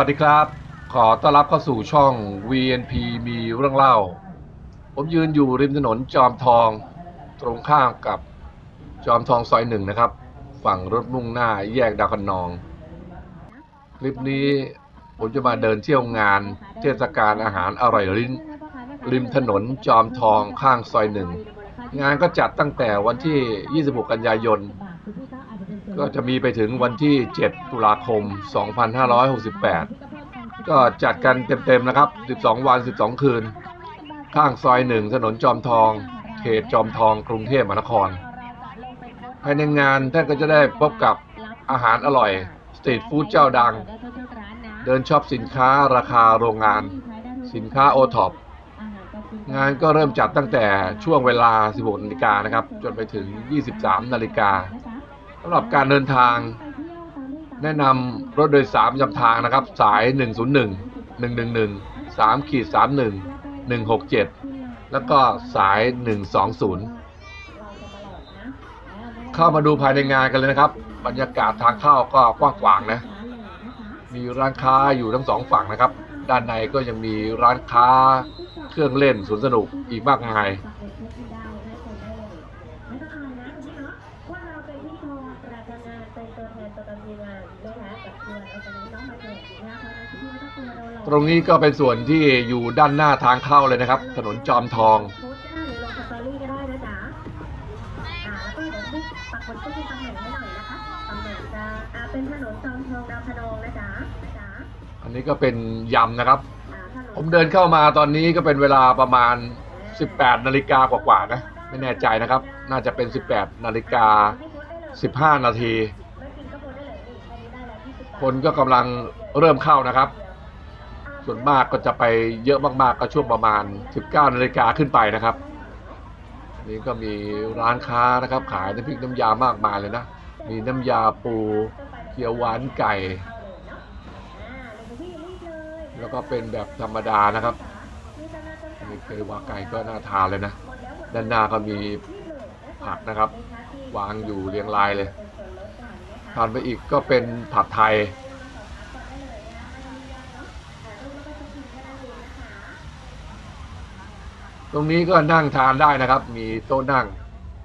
สวัสดีครับ ขอต้อนรับเข้าสู่ช่อง VNP มีเรื่องเล่า ผมยืนอยู่ริมถนนจอมทองตรงข้ามกับจอมทองซอยหนึ่งนะครับ ฝั่งรถมุ่งหน้าแยกดาวคนอง คลิปนี้ผมจะมาเดินเที่ยวงานเทศกาลอาหารอร่อยลิ้นริมถนนจอมทองข้างซอยหนึ่ง งานก็จัดตั้งแต่วันที่ 26 กันยายน ก็จะมีไปถึงวันที่ 7 ตุลาคม 2568 ก็จัดกันเต็มๆนะครับ 12 วัน 12 คืน ข้างซอยหนึ่งถนนจอมทอง เขตจอมทอง กรุงเทพมหานคร ภายในงานท่านก็จะได้พบกับอาหารอร่อย สตรีทฟู้ดเจ้าดัง เดินช็อปสินค้าราคาโรงงาน สินค้าโอท็อปงานก็เริ่มจัดตั้งแต่ช่วงเวลา 16นาฬิกานะครับ จนไปถึง 23นาฬิกา สำหรับการเดินทาง แนะนำรถโดยสารประจำทางนะครับ สาย 101 111 3ขีด31 167 แล้วก็สาย 120 เข้ามาดูภายในงานกันเลยนะครับ บรรยากาศทางเข้าก็กว้างขวางนะ มีร้านค้าอยู่ทั้งสองฝั่งนะครับ ด้านในก็ยังมีร้านค้าเครื่องเล่นสวนสนุกอีกมากมาย ตรงนี้ก็เป็นส่วนที่อยู่ด้านหน้าทางเข้าเลยนะครับ ถนนจอมทองโพสต์ได้หรือลงสตอรี่ก็ได้นะจ๊ะอ่าแล้วก็เดี๋ยวให้ปักหมุดก็คือตำแหน่งให้หน่อยนะคะตำแหน่งจะอ่าเป็นถนนจอมทองดาวคะนองนะจ๊ะนะจ๊ะอันนี้ก็เป็นยำนะครับ อ่าถนนผมเดินเข้ามาตอนนี้ก็เป็นเวลาประมาณ 18 นาฬิกากว่าๆนะ ไม่แน่ใจนะครับ น่าจะเป็น 18 นาฬิกา 15 นาทีไม่กินก็โพสต์ได้เลยนี่อันนี้ได้แล้วที่สิบบาทคนก็กำลังเริ่มเข้านะครับ ส่วนมากก็จะไปเยอะมากๆก็ช่วงประมาณ 19นาฬิกาขึ้นไปนะครับนนี้ก็มีร้านค้านะครับ ขายน้ำพริกน้ำยามากมายเลยนะ มีน้ำยาปูเขียวหวานไก่ แล้วก็เป็นแบบธรรมดานะครับนี่จะน่าจะอันนี้เคยวาไก่ก็น่าทานเลยนะ ด้านหน้าก็มีผักนะครับ วางอยู่เรียงรายเลยทานไปอีกก็เป็นผัดไทย ตรงนี้ก็นั่งทานได้นะครับ มีโต๊ะนั่ง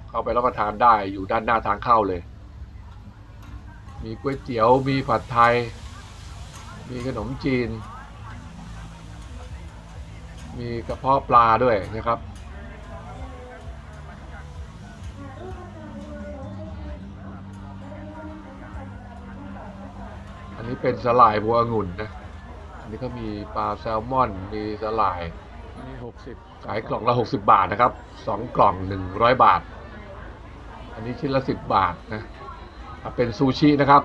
เข้าไปรับประทานได้อยู่ด้านหน้าทางเข้าเลย มีก๋วยเตี๋ยว มีผัดไทย มีขนมจีน มีกระเพาะปลาด้วยนะครับอันนี้เป็นสลายบัวองุ่นนะ อันนี้ก็มีปลาแซลมอน มีสลาย อันนี้หกสิบ ขายกล่องละหกสิบาทนะครับสองกล่องหนึ่งร้อยบาท อันนี้ชิ้นละสิบบาทนะเป็นซูชินะครับ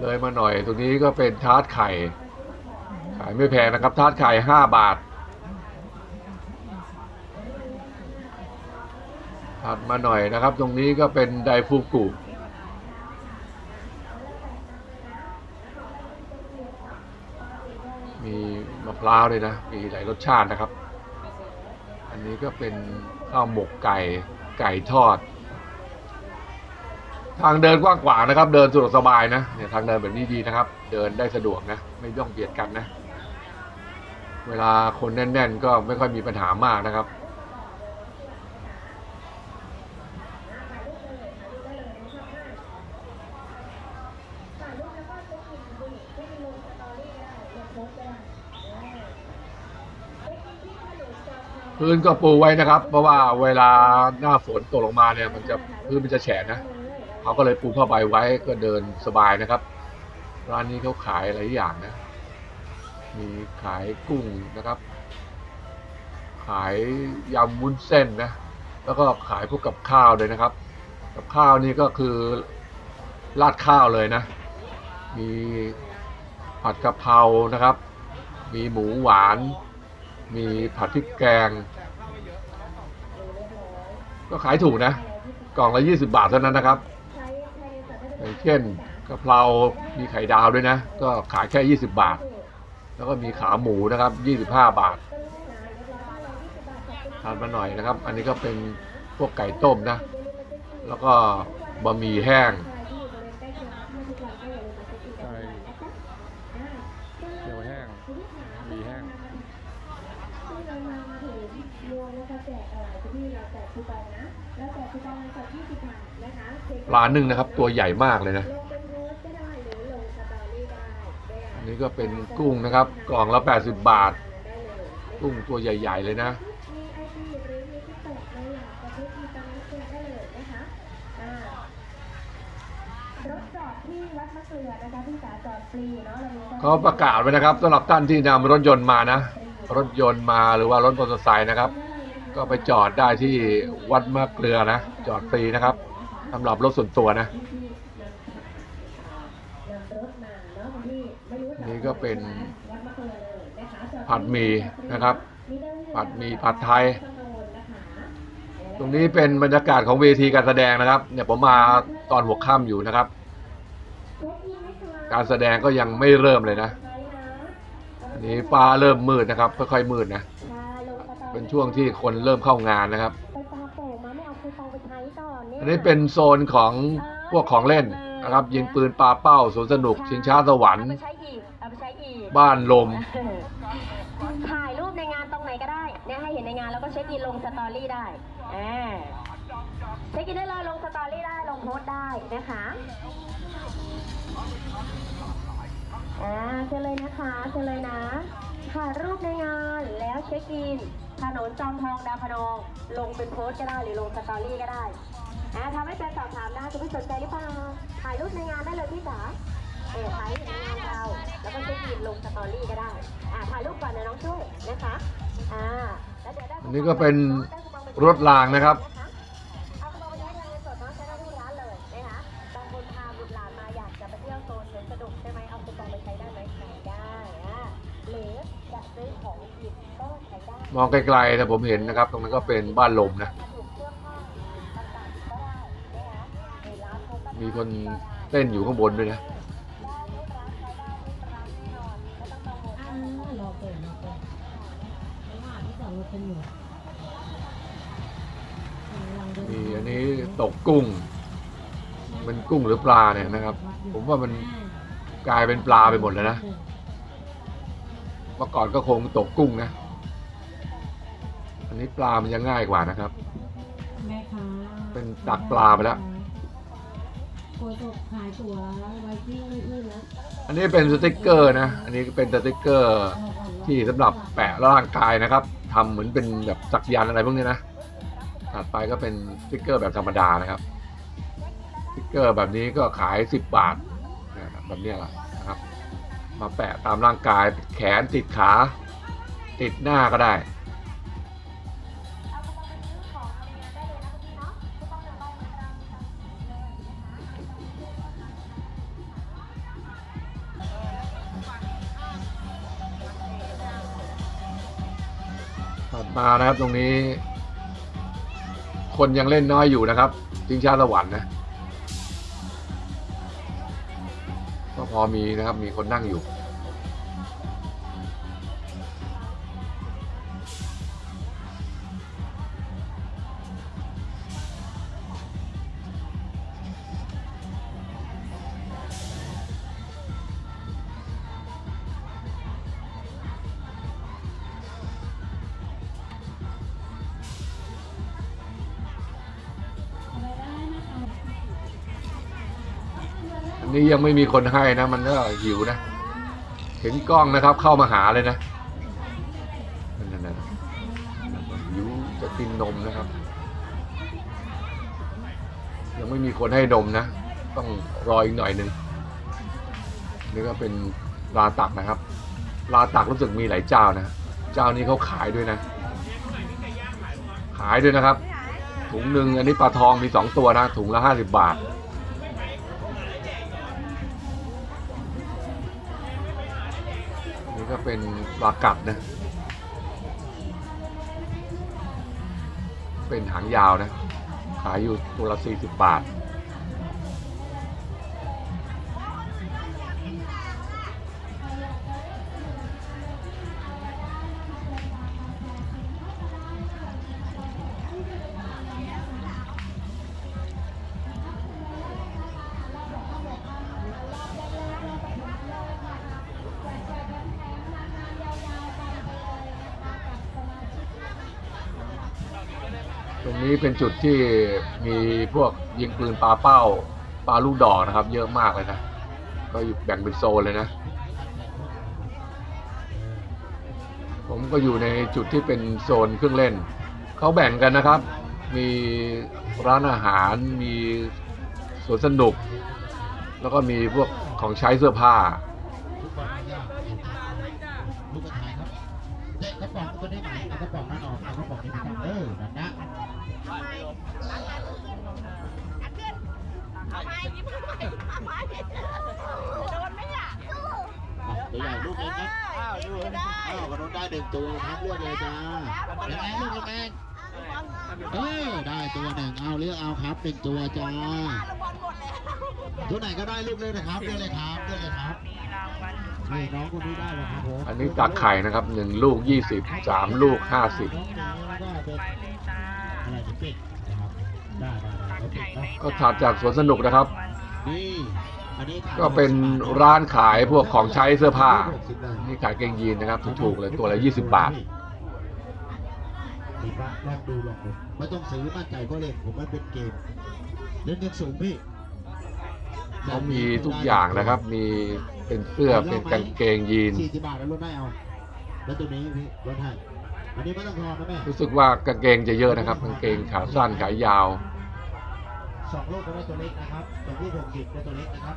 เลยมาหน่อยตรงนี้ก็เป็นทาร์ตไข่ ขายไม่แพงนะครับ ทาร์ตไข่ห้าบาท ถัดมาหน่อยนะครับ ตรงนี้ก็เป็นไดฟูกุมีมะพร้าวด้วยนะ มีหลายรสชาตินะครับ อันนี้ก็เป็นข้าวหมกไก่ไก่ทอด ทางเดินกว้างขวางนะครับ เดินสะดวกสบายนะเนี่ยทางเดินแบบนี้ดีนะครับ เดินได้สะดวกนะ ไม่ต้องเบียดกันนะ เวลาคนแน่น ๆ ก็ไม่ค่อยมีปัญหามากนะครับ พื้นก็ปูไว้นะครับ เพราะว่าเวลาหน้าฝนตกลงมาเนี่ยมันจะพื้นมันจะแฉะนะเขาก็เลยปูผ้าใบไว้ก็เดินสบายนะครับ ร้านนี้เขาขายหลายอย่างนะ มีขายกุ้งนะครับ ขายยำวุ้นเส้นนะ แล้วก็ขายพวกกับข้าวเลยนะครับ กับข้าวนี่ก็คือราดข้าวเลยนะ มีผัดกะเพรานะครับ มีหมูหวานมีผัดพริกแกง ก็ขายถูกนะ กล่องละยี่สิบาทเท่านั้นนะครับอย่างเช่นกะเพรามีไข่ดาวด้วยนะ ก็ขายแค่ยี่สิบาท แล้วก็มีขาหมูนะครับยี่สิบห้าบาททานมาหน่อยนะครับ อันนี้ก็เป็นพวกไก่ต้มนะ แล้วก็บะหมี่แห้ง ไก่เกี๊ยวแห้งหมี่แห้ง ปลานึ่งนะครับ ตัวใหญ่มากเลยนะอันนี้ก็เป็นกุ้งนะครับ กล่องละ80 บาทกุ้งตัวใหญ่ ๆ เลยนะรถจอดที่วัดมะเกลือนะคะพี่จ๋าจอดฟรีเนาะเรามีเขาประกาศไว้นะครับสำหรับท่านที่นำรถยนต์มานะ รถยนต์มาหรือว่ารถมอเตอร์ไซค์นะครับ ก็ไปจอดได้ที่วัดมะเกลือนะ จอดฟรีนะครับสำหรับรถส่วนตัวนะ นี่ก็เป็นผัดหมี่นะครับ ผัดหมี่ผัดไทย ตรงนี้เป็นบรรยากาศของเวทีการแสดงนะครับ เนี่ยผมมาตอนหัวค่ำอยู่นะครับ การแสดงก็ยังไม่เริ่มเลยนะนนี้ฟ้าเริ่มมืดนะครับ ค่อยๆมืดนะ เป็นช่วงที่คนเริ่มเข้างานนะครับไปตาโป่งมาไม่เอาคูปองไปใช้ก่อนเนี่ยอันนี้เป็นโซนของพวกของเล่นนะครับ ยิงปืนปาเป้าสวนสนุก ชิงช้าสวรรค์เอาไปใช้อีกเอาไปใช้อีกบ้านลมถ่ายรูปในงานตรงไหนก็ได้เนี่ยให้เห็นในงานแล้วก็เช็คอินลงสตอรี่ได้อ่าเช็คอินได้เลยลงสตอรี่ได้ลงโพสต์ได้นะคะอ่าเชิญเลยนะคะเชิญเลยนะ ถ่ายรูปในงานแล้วเช็คอิน ถนนจอมทองดาวพนอง ลงเป็นโพสต์ก็ได้หรือลงสตอรี่ก็ได้อ่าทำให้เป็นสอบถามได้คุณพี่สนใจหรือเปล่าถ่ายรูปในงานได้เลยพี่จ๋าเออถ่ายในงานเราแล้วก็เช็คอินลงสตอรี่ก็ได้อ่าถ่ายรูปก่อนนะน้องช่วยนะคะอ่าแล้วเดี๋ยวได้อันนี้ก็เป็นรถรางนะครับ มองไกลๆนะผมเห็นนะครับ ตรงนั้นก็เป็นบ้านลมนะ มีคนเต้นอยู่ข้างบนด้วยนะมีอันมีอันนี้ตกกุ้ง มันกุ้งหรือปลาเนี่ยนะครับ ผมว่ามันกลายเป็นปลาไปหมดแล้วนะ เมื่อก่อนก็คงตกกุ้งนะ อันนี้ปลามันจะง่ายกว่านะครับ แม่ค้าเป็นตักปลาไปแล้ว โกศกขายตั๋วไว้ที่นี่นะอันนี้เป็นสติกเกอร์นะ อันนี้เป็นสติกเกอร์ที่สำหรับแปะร่างกายนะครับ ทำเหมือนเป็นแบบสักยันต์อะไรพวกนี้นะ ถัดไปก็เป็นสติกเกอร์แบบธรรมดานะครับสติกเกอร์แบบนี้ก็ขายสิบบาทนะครับแบบเนี้ยแหละนะครับ มาแปะตามร่างกายแขนติดขา ติดหน้าก็ได้ถัดมานะครับตรงนี้ คนยังเล่นน้อยอยู่นะครับจิงชาสวรรค์นะ ก็พอมีนะครับมีคนนั่งอยู่ ยังไม่มีคนให้นะ มันก็หิวนะ เห็นกล้องนะครับ เข้ามาหาเลยนะนั่นนะหิวจะกินนมนะครับ ยังไม่มีคนให้นมนะ ต้องรออีกหน่อยหนึ่งนี่ก็เป็นลาตักนะครับ ลาตักรู้สึกมีหลายเจ้านะ เจ้านี้เขาขายด้วยนะ ขายด้วยนะครับ ถุงหนึ่งอันนี้ปลาทองมีสองตัวนะ ถุงละห้าสิบบาท ก็เป็นปลากัดนะ เป็นหางยาวนะ ขายอยู่ตัวละสี่สิบบาท นี้เป็นจุดที่มีพวกยิงปืนปลาเป้าปลาลูกดอกนะครับ เยอะมากเลยนะ ก็อยู่แบ่งเป็นโซนเลยนะ ผมก็อยู่ในจุดที่เป็นโซนเครื่องเล่น เขาแบ่งกันนะครับ มีร้านอาหาร มีสวนสนุก แล้วก็มีพวกของใช้เสื้อผ้าลูกกระถายครับเด็กกระป๋องตัวนี้ไหนเอากระป๋องนั้นออกเอากระป๋องนี้ไป ทำไมต่างกันเออนั่นนะตัวใหญ่ลูกเองครับอ้าวดูอ้าวกระโดดได้หนึ่งตัวครับเลือกเลยจ้ายังไงลูกแมงเออได้ตัวหนึ่งเอาเลือกเอาครับหนึ่งตัวจ้าตัวไหนก็ได้ลูกเลยนะครับเลือกเลยครับเลือกเลยครับนี่น้องคนนี้ได้แล้วครับผมอันนี้ตักไข่นะครับหนึ่งลูกยี่สิบสามลูกห้าสิบ อะไรจะปิดนะครับได้ได้ได้เขาปิดเนาะก็ถัดจากสวนสนุกนะครับ นี่อันนี้ก็เป็นร้านขายพวกของใช้เสื้อผ้านี่ขายเกงยีนนะครับถูกๆเลยตัวละ 20 บาท ดีปะลองดูลองดูไม่ต้องซื้อมั่นใจก็เล่นผมมันเป็นเกมเล่นเงินสูงพี่ เขามีทุกอย่างนะครับ มีเป็นเสื้อ เป็นกางเกงยีน สี่สิบบาทแล้วลดได้เอา แล้วตัวนี้พี่ลดให้ อันนี้ไม่ต้องทอนนะแม่รู้สึกว่ากางเกงจะเยอะนะครับกางเกงขาสั้นขายยาวสองลูกก็ได้ตัวเล็กนะครับสองลูกหกสิบได้ตัวเล็กนะครับ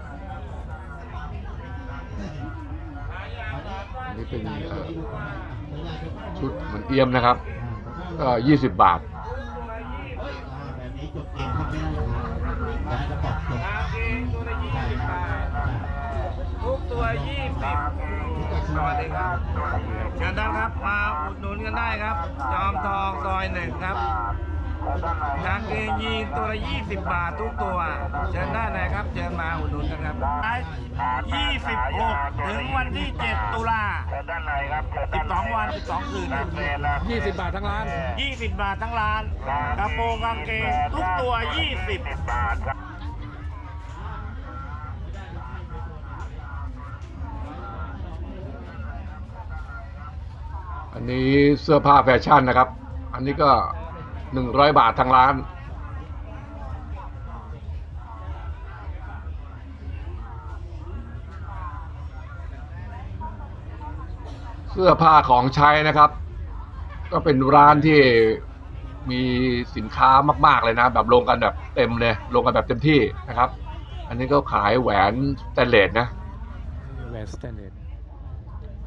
อันนี้เป็นเอ่อตัวใหญ่เป็นชุดเหมือนเอี่ยมนะครับก็20บาทแบบนี้จบเกมครับไม่ได้แต่กระป๋องจบตัวละยี่สิบบาท ทุก ตัวยี่สิบสวัสดีครับเชิญท่านครับมาอุดหนุนกันได้ครับ จอมทองซอยหนึ่งครับกางเกงยีนตัวละยี่สิบบาททุกตัว เชิญได้เลยครับ เชิญมาอุดหนุนกันครับยี่สิบหกถึงวันที่เจ็ดตุลาสิบสองวันสิบสองคืน20บาททั้งร้านยี่สิบบาททั้งร้าน กระโปรงกางเกงทุกตัวยี่สิบ อันนี้เสื้อผ้าแฟชั่นนะครับ อันนี้ก็100บาททั้งร้าน เสื้อผ้าของใช้นะครับ ก็เป็นร้านที่มีสินค้ามาก ๆ เลยนะ แบบลงกันแบบเต็มเลยลงกันแบบเต็มที่นะครับ อันนี้ก็ขายแหวนสแตนเลสนะแหวนสแตนเลส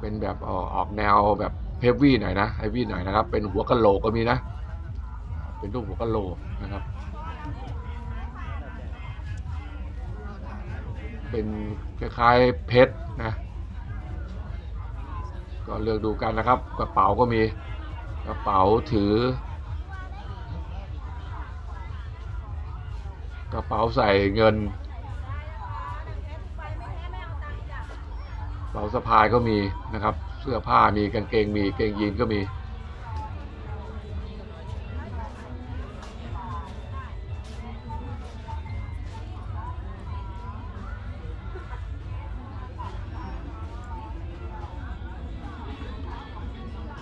เป็นแบบออกออกแนวแบบ เฮฟวี่หน่อยนะเฮฟวี่หน่อยนะครับ เป็นหัวกะโหลกก็มีนะ เป็นรูปหัวกะโหลกนะครับ เป็นคล้ายๆเพชรนะ ก็เลือกดูกันนะครับ กระเป๋าก็มีกระเป๋าถือ กระเป๋าใส่เงินกระเป๋าสะพายก็มีนะครับ เสื้อผ้ามีกางเกงมีเกงยีนก็มี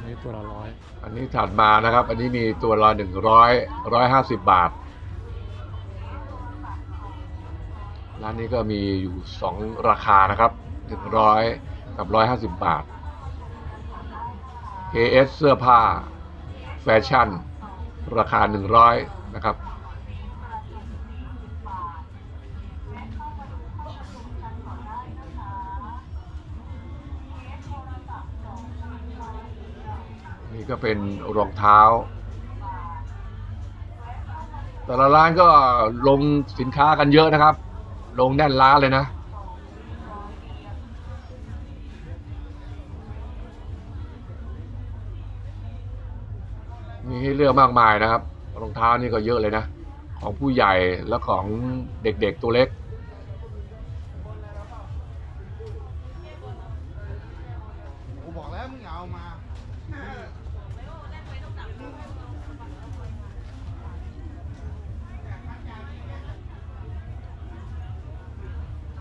นี่ตัวละร้อย อันนี้ถัดมานะครับ อันนี้มีตัวละหนึ่งร้อยร้อยห้าสิบบาท ร้านนี้ก็มีอยู่สองราคานะครับหนึ่งร้อยกับร้อยห้าสิบบาท KS เสื้อผ้า แฟชั่น ราคาหนึ่งร้อยนะครับ นี่ก็เป็นรองเท้า แต่ละร้านก็ลงสินค้ากันเยอะนะครับ ลงแน่นร้านเลยนะ มีให้เลือกมากมายนะครับ รองเท้านี่ก็เยอะเลยนะ ของผู้ใหญ่และของเด็กๆตัวเล็ก กูบอกแล้วมึงเอามา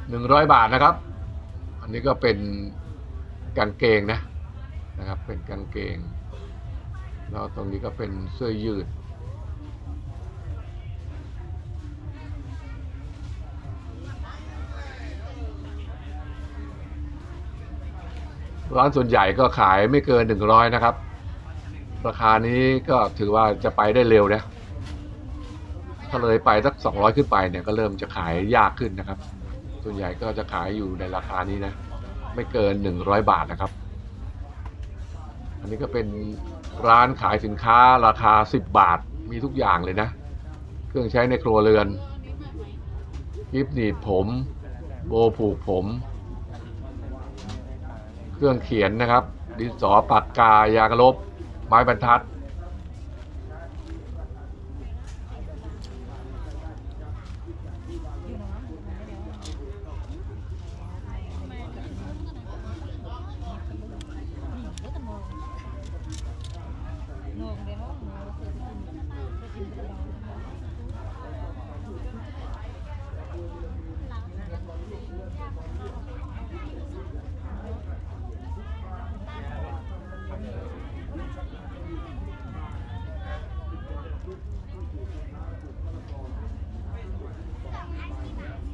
หนึ่งร้อยบาทนะครับ อันนี้ก็เป็นกางเกงนะนะครับ เป็นกางเกง แล้วตรงนี้ก็เป็นเสื้อยืด ร้านส่วนใหญ่ก็ขายไม่เกินหนึ่งร้อยนะครับ ราคานี้ก็ถือว่าจะไปได้เร็วนะถ้าเลยไปสักสองร้อยขึ้นไปเนี่ยก็เริ่มจะขายยากขึ้นนะครับ ส่วนใหญ่ก็จะขายอยู่ในราคานี้นะ ไม่เกินหนึ่งร้อยบาทนะครับ อันนี้ก็เป็น ร้านขายสินค้าราคาสิบบาทมีทุกอย่างเลยนะ เครื่องใช้ในครัวเรือนกิฟหนีบผม โบผูกผม เครื่องเขียนนะครับ ดินสอปากกายางลบ ไม้บรรทัด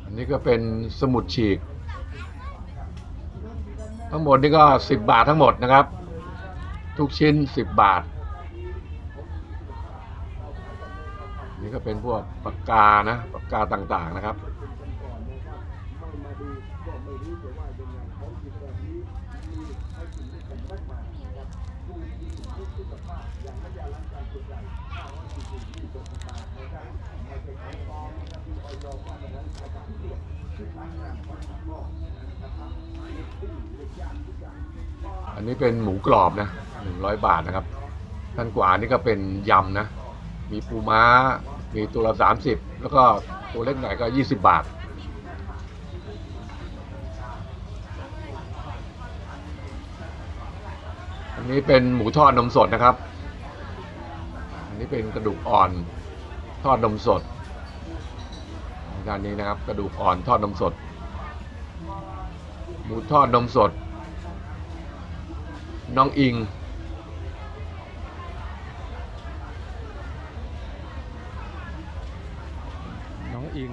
อั นี่ก็เป็นสมุดฉีก ทั้งหมดนี่ก็สิบบาททั้งหมดนะครับ ทุกชิ้นสิบบาท นี่ก็เป็นพวกปากกานะปากกาต่างๆนะครับ อันนี้เป็นหมูกรอบนะหนึ่งร้อยบาทนะครับท่านกว่านี่ก็เป็นยำนะ มีปูม้า มีตัวละสามสิบแล้วก็ตัวเล็กหน่อยก็ยี่สิบบาท นี่เป็นหมูทอดนมสดนะครับ อันนี้เป็นกระดูกอ่อนทอดนมสดด้านนี้นะครับกระดูกอ่อนทอดนมสด หมูทอดนมสด น้องอิงอิง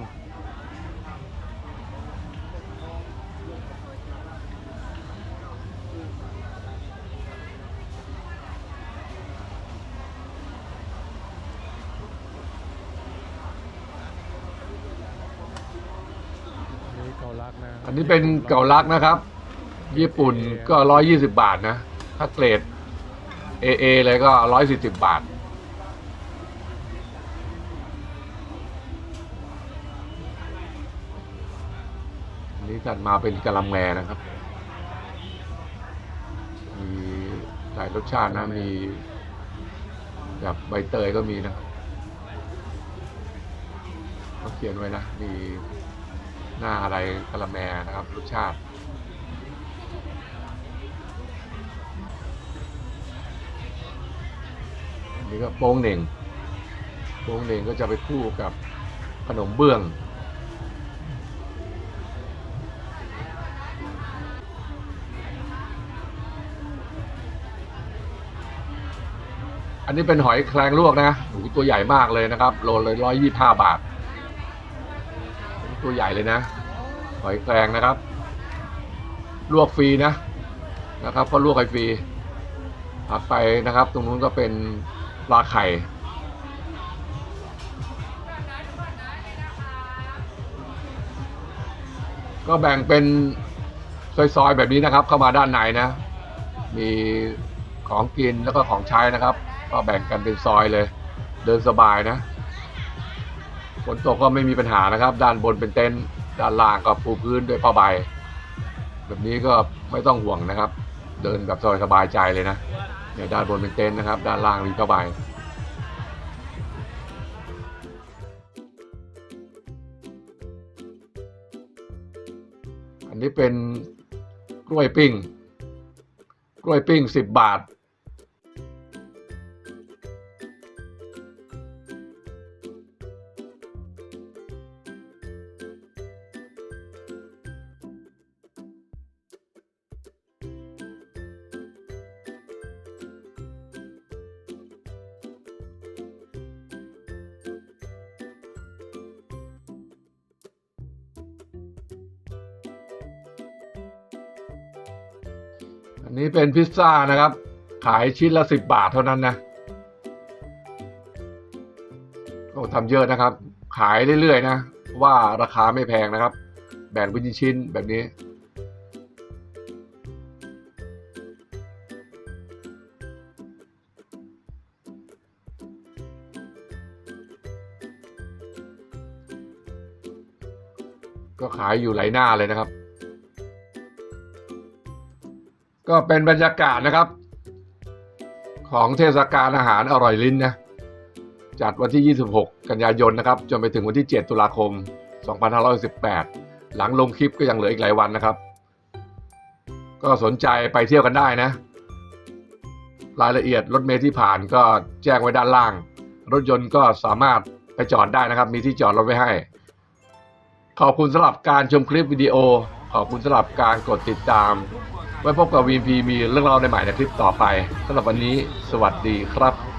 นี่เกาลักนะ อันนี้ เป็นเก่าลักนะครับ ญี่ปุ่นก็ร้อยยี่สิบาทนะ ถ้าเกรด AA เลยก็ร้อยสี่สิบบาทอันนี้จัดมาเป็นกะละแมนะครับ มีหลายรสชาตินะ มีแบบใบเตยก็มีนะเขาเขียนไว้นะ มี หน้าอะไรกะละแมนะครับรสชาตินนี้ก็โป้งเหน่งโป้งเหน่งก็จะไปคู่กับขนมเบื้อง อันนี้เป็นหอยแครงลวกนะโอ้โหตัวใหญ่มากเลยนะครับ โลเลยร้อยยี่ห้าบาท ตัวใหญ่เลยนะหอยแครงนะครับ ลวกฟรีนะนะครับก็ลวกให้ฟรีถัดไปนะครับ ตรงนู้นก็เป็นปลาไข่ก็แบ่งเป็นซอยๆแบบนี้นะครับ เข้ามาด้านในนะ มีของกินแล้วก็ของใช้นะครับ ก็แบ่งกันเป็นซอยเลย เดินสบายนะ ฝนตกก็ไม่มีปัญหานะครับ ด้านบนเป็นเต็นท์ด้านล่างก็ปูพื้นด้วยผ้าใบ แบบนี้ก็ไม่ต้องห่วงนะครับ เดินแบบสบายใจเลยนะเนี่ยด้านบนเป็นเต็นท์นะครับ ด้านล่างมีผ้าใบอันนี้เป็นกล้วยปิ้ง กล้วยปิ้งสิบบาท นี้เป็นพิซซ่านะครับ ขายชิ้นละสิบบาทเท่านั้นนะโอ้ทำเยอะนะครับ ขายเรื่อยๆนะ ว่าราคาไม่แพงนะครับ แบ่งเป็นชิ้นๆแบบนี้ ก็ขายอยู่หลายหน้าเลยนะครับ ก็เป็นบรรยากาศนะครับ ของเทศกาลอาหารอร่อยลิ้นนะจัดวันที่ 26 กันยายนนะครับ จนไปถึงวันที่ 7 ตุลาคม 2518 หลังลงคลิปก็ยังเหลืออีกหลายวันนะครับ ก็สนใจไปเที่ยวกันได้นะ รายละเอียดรถเมล์ที่ผ่านก็แจ้งไว้ด้านล่าง รถยนต์ก็สามารถไปจอดได้นะครับ มีที่จอดรถไว้ให้ ขอบคุณสำหรับการชมคลิปวิดีโอ ขอบคุณสำหรับการกดติดตาม ไว้พบกับวีพีมีเรื่องราวในใหม่ในคลิปต่อไปสำหรับวันนี้ สวัสดีครับ